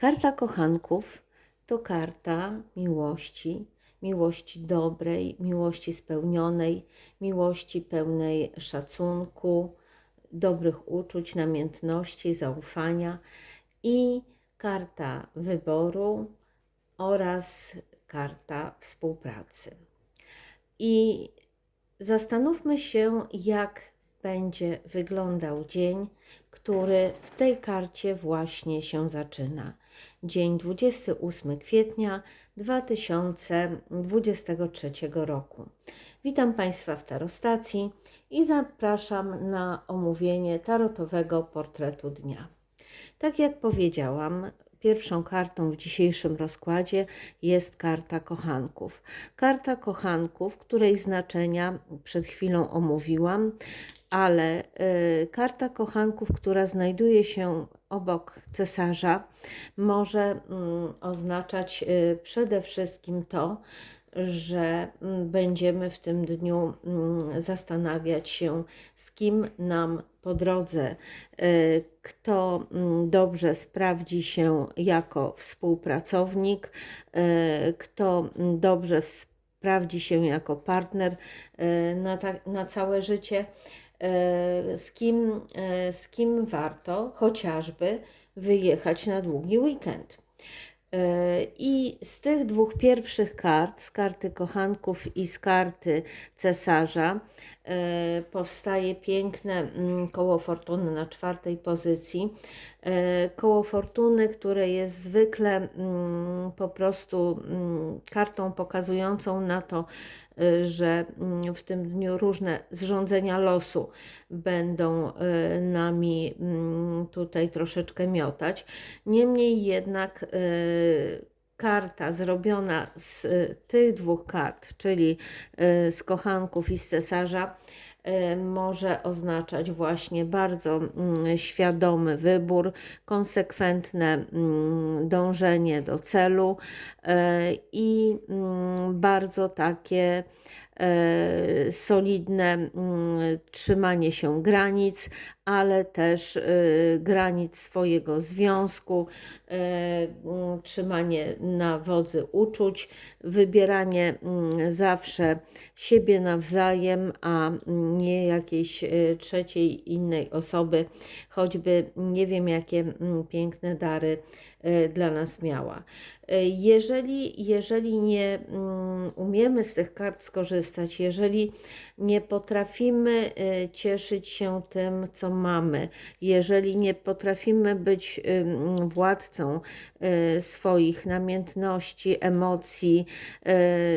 Karta kochanków to karta miłości, miłości dobrej, miłości spełnionej, miłości pełnej szacunku, dobrych uczuć, namiętności, zaufania i karta wyboru oraz karta współpracy. I zastanówmy się, jak będzie wyglądał dzień, który w tej karcie właśnie się zaczyna. Dzień 28 kwietnia 2023 roku. Witam Państwa w Tarostacji i zapraszam na omówienie tarotowego portretu dnia. Tak jak powiedziałam, Pierwszą kartą w dzisiejszym rozkładzie jest karta kochanków. Karta kochanków, której znaczenia przed chwilą omówiłam, ale y, karta kochanków, która znajduje się obok cesarza, może y, oznaczać y, przede wszystkim to, że mm, będziemy w tym dniu mm, zastanawiać się, z kim nam po drodze, y, kto mm, dobrze sprawdzi się jako współpracownik, kto dobrze sprawdzi się jako partner na, ta, na całe życie, z kim, z kim warto chociażby wyjechać na długi weekend. E, I z tych dwóch pierwszych kart, z karty kochanków i z karty cesarza, e, powstaje piękne mm, koło fortuny na czwartej pozycji. E, koło fortuny, które jest zwykle mm, po prostu mm, kartą pokazującą na to, że mm, w tym dniu różne zrządzenia losu będą y, nami tutaj troszeczkę miotać. Niemniej jednak y, karta zrobiona z tych dwóch kart, czyli z kochanków i z cesarza, może oznaczać właśnie bardzo mm, świadomy wybór, konsekwentne mm, dążenie do celu e, i mm, bardzo takie E, solidne trzymanie się granic, ale też granic swojego związku, trzymanie na wodzy uczuć, wybieranie zawsze siebie nawzajem, a nie jakiejś trzeciej innej osoby, choćby nie wiem jakie piękne dary dla nas miała. Jeżeli, jeżeli nie umiemy z tych kart skorzystać, korzystać, jeżeli nie potrafimy cieszyć się tym, co mamy, jeżeli nie potrafimy być władcą swoich namiętności, emocji,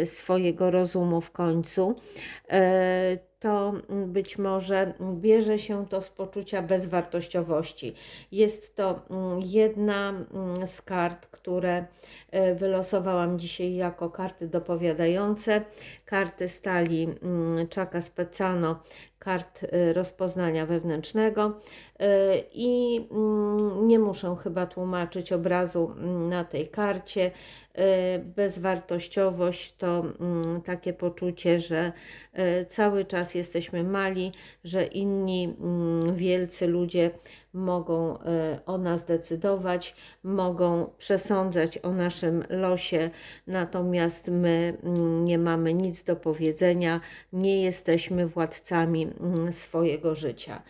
swojego rozumu w końcu, to być może bierze się to z poczucia bezwartościowości. Jest to jedna z kart, które wylosowałam dzisiaj jako karty dopowiadające, karty stali Czaka Specano kart y, rozpoznania wewnętrznego y, i mm, nie muszę chyba tłumaczyć obrazu mm, na tej karcie. Y, bezwartościowość to mm, takie poczucie, że cały czas jesteśmy mali, że inni wielcy ludzie mogą o nas decydować, mogą przesądzać o naszym losie, natomiast my nie mamy nic do powiedzenia, nie jesteśmy władcami Mm, swojego życia.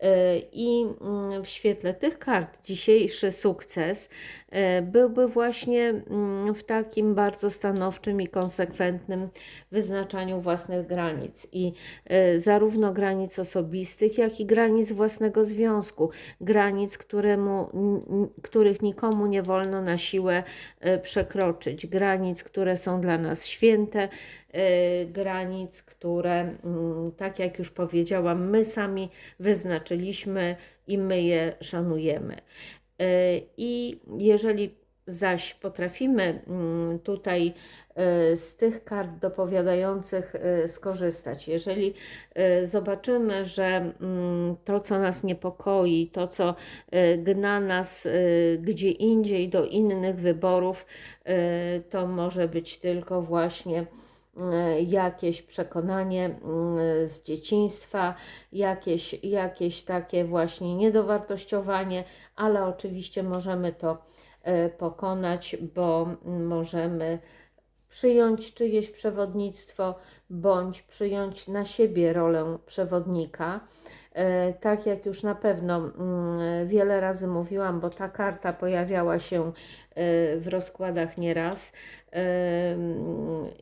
E, I mm, w świetle tych kart dzisiejszy sukces e, byłby właśnie mm, w takim bardzo stanowczym i konsekwentnym wyznaczaniu własnych granic. I e, zarówno granic osobistych, jak i granic własnego związku, granic, któremu, których nikomu nie wolno na siłę przekroczyć, granic, które są dla nas święte, granic, które, mm, tak jak już powiedziałam, my sami wyznaczamy zobaczyliśmy i my je szanujemy. E, I jeżeli zaś potrafimy mm, tutaj e, z tych kart dopowiadających e, skorzystać, jeżeli zobaczymy, że mm, to, co nas niepokoi, to, co gna nas gdzie indziej do innych wyborów, to może być tylko właśnie jakieś przekonanie mm, z dzieciństwa, jakieś, jakieś takie właśnie niedowartościowanie, ale oczywiście możemy to e, pokonać, bo możemy przyjąć czyjeś przewodnictwo bądź przyjąć na siebie rolę przewodnika. E, tak jak już na pewno mm, wiele razy mówiłam, bo ta karta pojawiała się e, w rozkładach nieraz. E,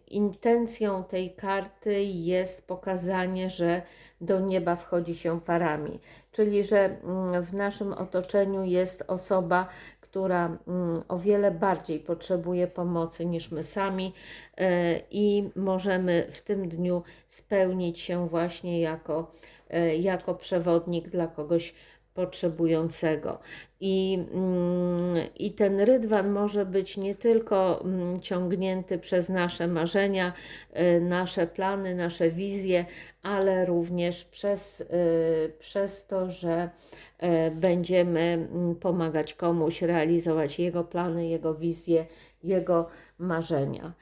intencją tej karty jest pokazanie, że do nieba wchodzi się parami, czyli że mm, w naszym otoczeniu jest osoba, która mm, o wiele bardziej potrzebuje pomocy niż my sami e, i możemy w tym dniu spełnić się właśnie jako, e, jako przewodnik dla kogoś potrzebującego. I, mm, I ten rydwan może być nie tylko mm, ciągnięty przez nasze marzenia, e, nasze plany, nasze wizje, ale również przez, e, przez to, że e, będziemy mm, pomagać komuś realizować jego plany, jego wizje, jego marzenia.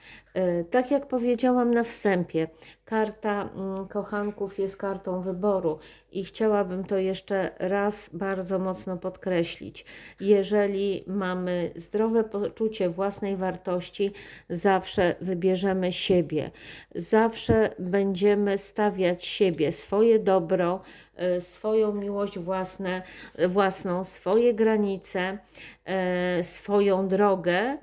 Tak jak powiedziałam na wstępie, karta kochanków jest kartą wyboru i chciałabym to jeszcze raz bardzo mocno podkreślić podkreślić. Jeżeli mamy zdrowe poczucie własnej wartości, zawsze wybierzemy siebie, zawsze będziemy stawiać siebie, swoje dobro, e, swoją miłość własne, własną, swoje granice, e, swoją drogę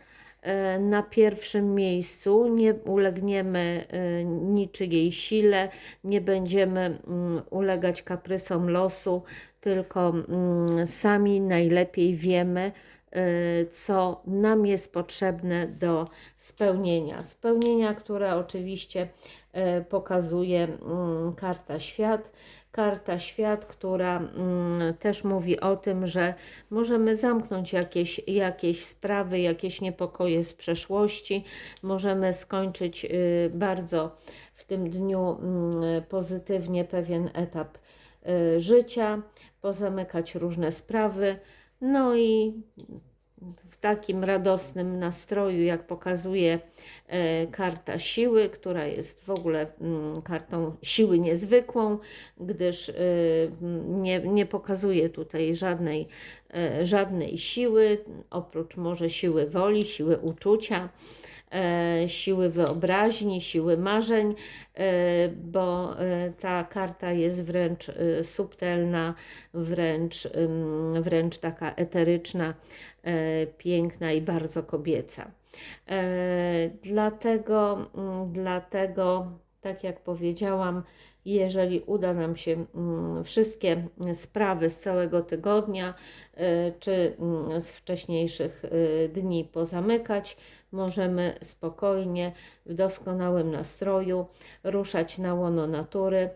na pierwszym miejscu, nie ulegniemy e, niczyjej sile, nie będziemy mm, ulegać kaprysom losu, tylko mm, sami najlepiej wiemy, e, co nam jest potrzebne do spełnienia. Spełnienia, które oczywiście pokazuje mm, karta świat karta świat, która mm, też mówi o tym, że możemy zamknąć jakieś, jakieś sprawy, jakieś niepokoje z przeszłości, możemy skończyć y, bardzo w tym dniu y, pozytywnie pewien etap y, życia, pozamykać różne sprawy. No i w takim radosnym nastroju, jak pokazuje e, karta siły, która jest w ogóle mm, kartą siły niezwykłą, gdyż e, nie, nie pokazuje tutaj żadnej, żadnej siły, oprócz może siły woli, siły uczucia. E, siły wyobraźni, siły marzeń, e, bo e, ta karta jest wręcz subtelna, wręcz, wręcz taka eteryczna, piękna i bardzo kobieca. Dlatego, dlatego tak jak powiedziałam, jeżeli uda nam się mm, wszystkie sprawy z całego tygodnia e, czy mm, z wcześniejszych e, dni pozamykać, możemy spokojnie, w doskonałym nastroju ruszać na łono natury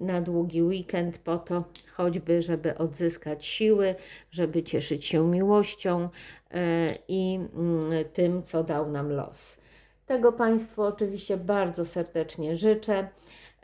na długi weekend po to, choćby, żeby odzyskać siły, żeby cieszyć się miłością e, i mm, tym, co dał nam los. Tego Państwu oczywiście bardzo serdecznie życzę.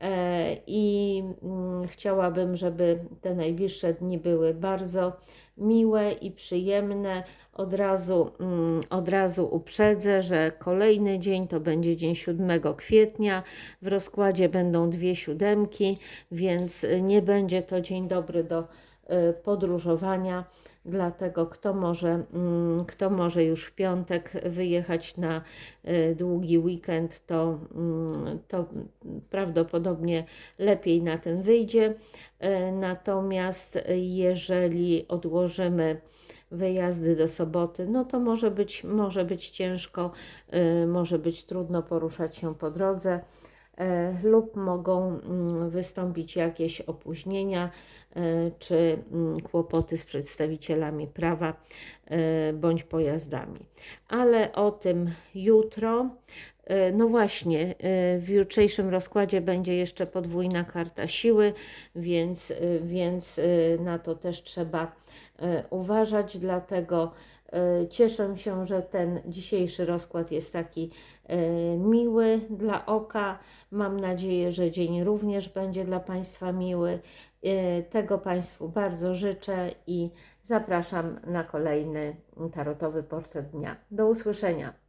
E, I mm, chciałabym, żeby te najbliższe dni były bardzo miłe i przyjemne. Od razu, mm, od razu uprzedzę, że kolejny dzień to będzie dzień 7 kwietnia. W rozkładzie będą dwie siódemki, więc nie będzie to dzień dobry do y, podróżowania. Dlatego kto może, mm, kto może już w piątek wyjechać na y, długi weekend, to, mm, to prawdopodobnie lepiej na tym wyjdzie. Y, natomiast jeżeli odłożymy wyjazdy do soboty, no to może być, może być ciężko, y, może być trudno poruszać się po drodze. E, lub mogą mm, wystąpić jakieś opóźnienia e, czy mm, kłopoty z przedstawicielami prawa e, bądź pojazdami. Ale o tym jutro. No właśnie, w jutrzejszym rozkładzie będzie jeszcze podwójna karta siły, więc, więc na to też trzeba uważać, dlatego E, cieszę się, że ten dzisiejszy rozkład jest taki e, miły dla oka. Mam nadzieję, że dzień również będzie dla Państwa miły. E, tego Państwu bardzo życzę i zapraszam na kolejny tarotowy portret dnia. Do usłyszenia.